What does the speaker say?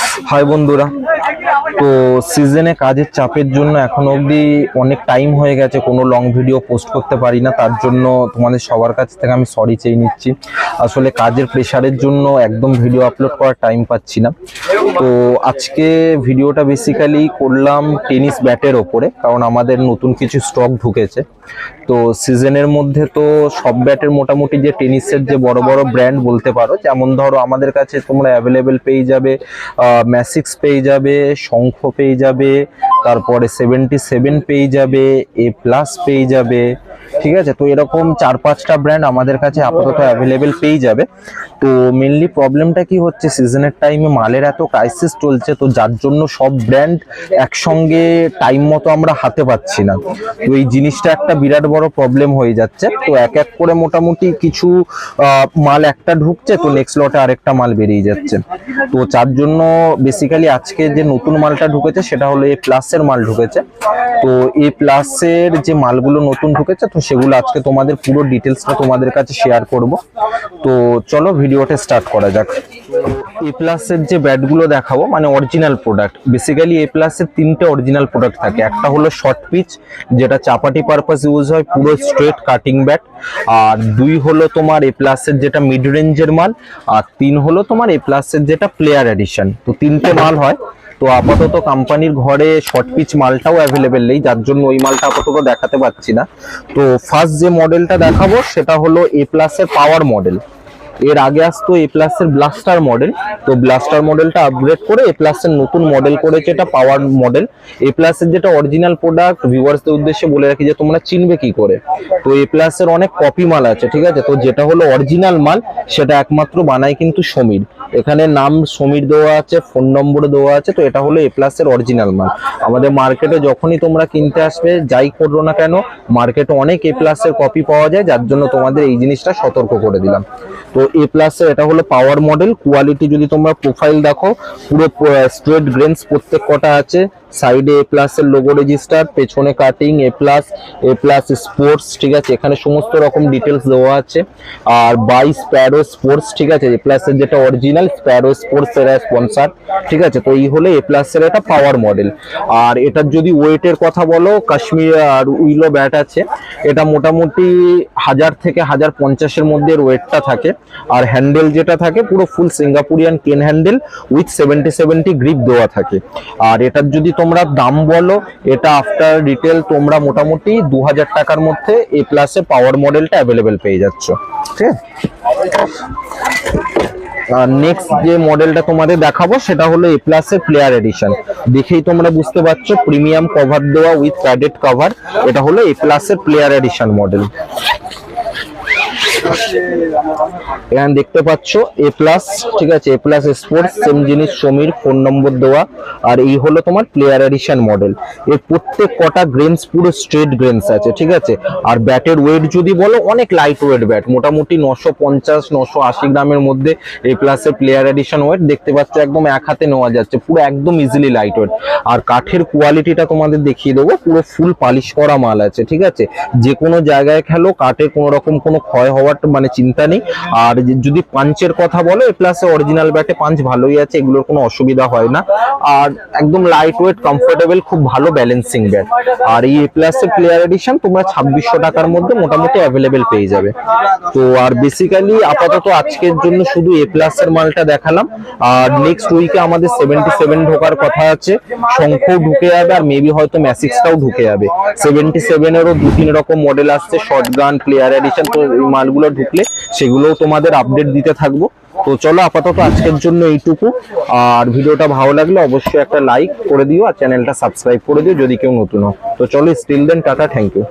I high বন্ধুরা, তো সিজনে কাজের চাপের জন্য এখন অবধি অনেক টাইম হয়ে গেছে, কোনো লং ভিডিও পোস্ট করতে পারি না, তার জন্য তোমাদের সবার কাছ থেকে আমি সরি চেয়ে নিচ্ছি। আসলে কাজের প্রেশারের জন্য একদম ভিডিও আপলোড করার টাইম পাচ্ছি না। তো আজকে ভিডিওটা বেসিক্যালি করলাম টেনিস ব্যাটের ওপরে, কারণ আমাদের নতুন কিছু স্টক ঢুকেছে। তো সিজনের মধ্যে তো সব ব্যাটের মোটামুটি যে টেনিসের যে বড় বড় ব্র্যান্ড বলতে পারো, যেমন ধরো আমাদের কাছে তোমরা অ্যাভেলেবেল পেয়ে যাবে ম্যাসিক্স পেয়ে যাবে শঙ্খ পেয়ে যাবে, তারপরে সেভেন্টি সেভেন পেয়ে যাবে এ প্লাস পেয়ে যাবে। ঠিক আছে? তো এরকম চার পাঁচটা ব্র্যান্ড আমাদের কাছে আপাতত অ্যাভেলেবেল পেয়ে যাবে। তো মেনলি প্রবলেমটা কি হচ্ছে? সিজনের টাইমে মালের এত ক্রাইসিস চলছে, তো যার জন্য সব ব্র্যান্ড একসঙ্গে টাইম মতো আমরা হাতে পাচ্ছি না। তো এই জিনিসটা একটা বিরাট বড় প্রবলেম হয়ে যাচ্ছে। তো এক এক করে মোটামুটি কিছু মাল একটা ঢুকছে, তো নেক্সট লটে আরেকটা মাল বেরিয়ে যাচ্ছে। তো যার জন্য বেসিক্যালি আজকে যে নতুন মালটা ঢুকেছে, সেটা হলো এ প্লাসের মাল ঢুকেছে। তো এ প্লাসের যে মালগুলো নতুন ঢুকেছে, তো সেগুলো আজকে তোমাদের পুরো ডিটেলসটা তোমাদের কাছে শেয়ার করব। তো চলো ভিডিওটা স্টার্ট করা যাক। এ প্লাসের যে ব্যাটগুলো দেখাবো মানে অরিজিনাল প্রোডাক্ট বেসিক্যালি এ প্লাসের তিনটে অরিজিনাল প্রোডাক্ট থাকে। একটা হলো শর্ট পিচ যেটা চাপাটি পারপাস ইউজ হয়, পুরো স্ট্রেট কাটিং ব্যাট আর দুই হলো তোমার এ প্লাসের যেটা মিড রেঞ্জের মাল, আর তিন হলো তোমার এ প্লাসের যেটা প্লেয়ার এডিশন তো তিনটে মাল হয়। তো আপাতত কোম্পানির ঘরে শর্ট পিচ মালটাও অ্যাভেলেবেল নেই, যার জন্য ওই মালটা আপাতত দেখাতে পাচ্ছি না। তো ফার্স্ট যে মডেলটা দেখাবো, সেটা হলো এ প্লাসের পাওয়ার মডেল এর আগে আসতো এ প্লাসের ব্লাস্টার মডেল তো ব্লাস্টার মডেলটা আপগ্রেড করে এ প্লাসের নতুন মডেল করেছে এটা পাওয়ার মডেল এ প্লাসের যেটা অরিজিনাল প্রোডাক্ট ভিউয়ার্সদের উদ্দেশ্যে বলে রাখি যে তোমরা চিনবে কি করে। তো এ প্লাসের অনেক কপি মাল আছে, ঠিক আছে? তো যেটা হলো অরিজিনাল মাল, সেটা একমাত্র বানায় কিন্তু সমীর। এখানে নাম সমীর দেওয়া আছে ফোন নম্বর দেওয়া আছে, তো এটা হলো এ প্লাসের অরিজিনাল মাল। আমাদের মার্কেটে যখনই তোমরা কিনতে আসবে, যাই করো না কেন মার্কেটে অনেক এ প্লাসের কপি পাওয়া যায়, যার জন্য তোমাদের এই জিনিসটা সতর্ক করে দিলাম। তো এ প্লাসের এটা হলো পাওয়ার মডেল কোয়ালিটি যদি তোমরা প্রোফাইল দেখো, পুরো স্ট্রেট গ্রেনস প্রত্যেক কটা আছে। সাইডে এ প্লাসের লোগো রেজিস্টার পেছনে cutting A plus A plus sports ঠিক আছে? এখানে সমস্ত রকম ডিটেলস দেওয়া আছে। আর বাই স্প্যারো স্পোর্টস ঠিক আছে? এ প্লাসের যেটা অরিজিনাল স্প্যারো স্পোর্টস এরা স্পন্সার ঠিক আছে? তো এই হলো এ প্লাসের এটা পাওয়ার মডেল আর এটার যদি ওয়েটের কথা বলো, কাশ্মীর আর উইলো ব্যাট আছে, এটা মোটামুটি হাজার থেকে হাজার পঞ্চাশের মধ্যে ওয়েটটা থাকে। আর হ্যান্ডেল যেটা থাকে, পুরো full Singaporean cane handle with seventy seventy grip দেওয়া থাকে। আর এটার যদি তোমরা দাম বলো, এটা আফটার রিটেল তোমরা মোটামুটি দু হাজার টাকার মধ্যে এ প্লাসে পাওয়ার মডেলটা অ্যাভেলেবেল পেয়ে যাচ্ছ, ঠিক আর নেক্সট যে মডেলটা তোমাদের দেখাবো, সেটা হলো এ প্লাসের প্লেয়ার এডিশন দেখেই তোমরা বুঝতে পারছ প্রিমিয়াম কভার দেওয়া উইথ প্যাডেড কভার এটা হলো এ প্লাসের প্লেয়ার এডিশন মডেল এখানে দেখতে পাচ্ছ এ প্লাস ঠিক আছে এ প্লাস স্পোর্টস সেম জিনিস, সমীর ফোন নম্বর দেওয়া, আর এই হলো তোমার প্লেয়ার এডিশন মডেল এর প্রত্যেক কটা গ্রেনস পুরো স্ট্রেট গ্রেনস আছে, ঠিক আছে? আর ব্যাটের ওয়েট যদি বলো, অনেক লাইট ওয়েট ব্যাট মোটামুটি নশো পঞ্চাশ, নশো আশি গ্রামের মধ্যে এ প্লাসের প্লেয়ার এডিশন ওয়েট দেখতে পাচ্ছ একদম এক হাতে নেওয়া যাচ্ছে, পুরো একদম ইজিলি লাইট ওয়েট আর কাঠের কোয়ালিটিটা তোমাদের দেখিয়ে দেবো, পুরো ফুল পালিশ করা মাল আছে, ঠিক আছে? যে কোনো জায়গায় খেলো কাঠের কোনো রকম কোনো ক্ষয় হওয়ার মানে চিন্তা নেই। আর যদি পাঞ্চের কথা বলো এ প্লাসে অরিজিনাল ব্যাটে পাঞ্চ ভালোই আছে, এগুলোর কোনো অসুবিধা হয় না। আর একদম লাইট ওয়েট কমফোর্টেবল খুব ভালো ব্যালেন্সিং ব্যাট আর এই এ প্লাসের প্লেয়ার এডিশন তোমরা ছাব্বিশশো টাকার মধ্যে মোটামুটি অ্যাভেলেবেল পেয়ে যাবে। তো আর বেসিক্যালি আপাতত আজকের জন্য শুধু এ প্লাসের মালটা দেখালাম। আর নেক্সট উইকে আমাদের সেভেন্টি সেভেন ঢোকার কথা আছে। শঙ্খও ঢুকে যাবে, আর মেবি হয়তো ম্যাসিক্সটাও ঢুকে যাবে। সেভেন্টি সেভেনেরও দু তিন রকম মডেল আসছে শর্ট গান প্লেয়ার এডিশন তো মালগুলো ঢুকলে সেগুলোও তোমাদের আপডেট দিতে থাকব। তো চলো আপাতত আজকের জন্য এইটুকু। আর ভিডিওটা ভালো লাগলে অবশ্যই একটা লাইক করে দিও আর চ্যানেলটা সাবস্ক্রাইব করে দিও যদি কেউ নতুন হয় তো চলো still then tata thank you